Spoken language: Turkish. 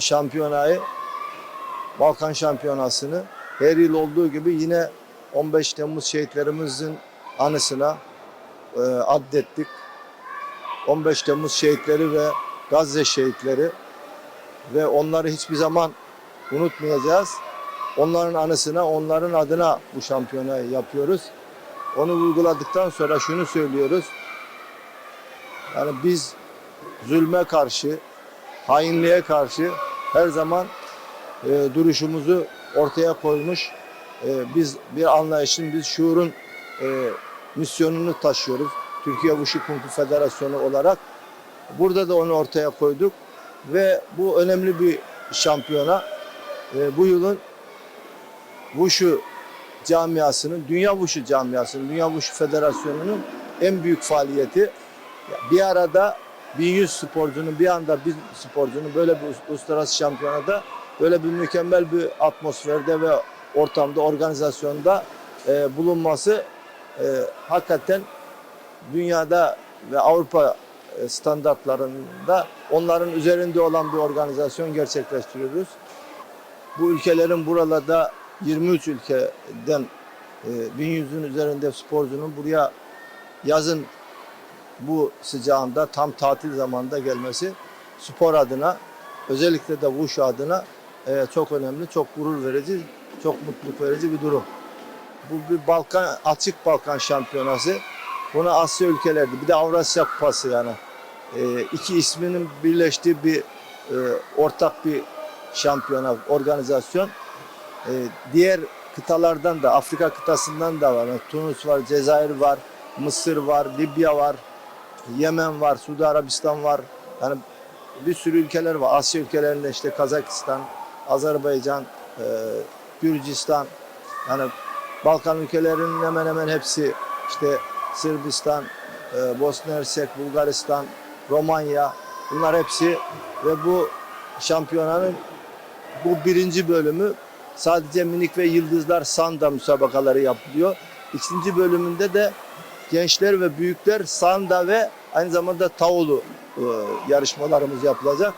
şampiyonayı, Balkan şampiyonasını her yıl olduğu gibi yine 15 Temmuz şehitlerimizin anısına e, addettik. 15 Temmuz şehitleri ve Gazze şehitleri ve onları hiçbir zaman unutmayacağız. Onların anısına, onların adına bu şampiyonayı yapıyoruz. Onu uyguladıktan sonra şunu söylüyoruz. Yani biz zulme karşı, hainliğe karşı her zaman e, duruşumuzu ortaya koymuş. E, biz bir anlayışın, biz şuurun e, misyonunu taşıyoruz. Türkiye Wushu Kung Fu Federasyonu olarak. Burada da onu ortaya koyduk ve bu önemli bir şampiyona. E, bu yılın Wushu camiasının, Dünya Wushu camiasının, Dünya Wushu Federasyonu'nun en büyük faaliyeti bir arada 1100 sporcunun bir anda bir sporcunun böyle bir uluslararası şampiyonada böyle bir mükemmel bir atmosferde ve ortamda organizasyonda e, bulunması e, hakikaten dünyada ve Avrupa e, standartlarında onların üzerinde olan bir organizasyon gerçekleştiriyoruz. Bu ülkelerin buralarda 23 ülkeden e, 1100'ün üzerinde sporcunun buraya yazın bu sıcağında tam tatil zamanında gelmesi spor adına özellikle de Wushu adına e, çok önemli, çok gurur verici, çok mutluluk verici bir durum. Bu bir Balkan açık Balkan şampiyonası. Buna Asya ülkelerdi. Bir de Avrasya Kupası yani. E, iki isminin birleştiği bir e, ortak bir şampiyona, organizasyon. E, diğer kıtalardan da, Afrika kıtasından da var. Yani Tunus var, Cezayir var, Mısır var, Libya var, Yemen var, Suudi Arabistan var. Yani bir sürü ülkeler var. Asya ülkelerinde işte Kazakistan, Azerbaycan, e, Gürcistan. Yani Balkan ülkelerinin hemen hemen hepsi işte Sırbistan, e, Bosna Hersek, Bulgaristan, Romanya bunlar hepsi ve bu şampiyonanın bu birinci bölümü sadece minik ve yıldızlar sanda müsabakaları yapılıyor. İkinci bölümünde de gençler ve büyükler sanda ve aynı zamanda tavulu e, yarışmalarımız yapılacak.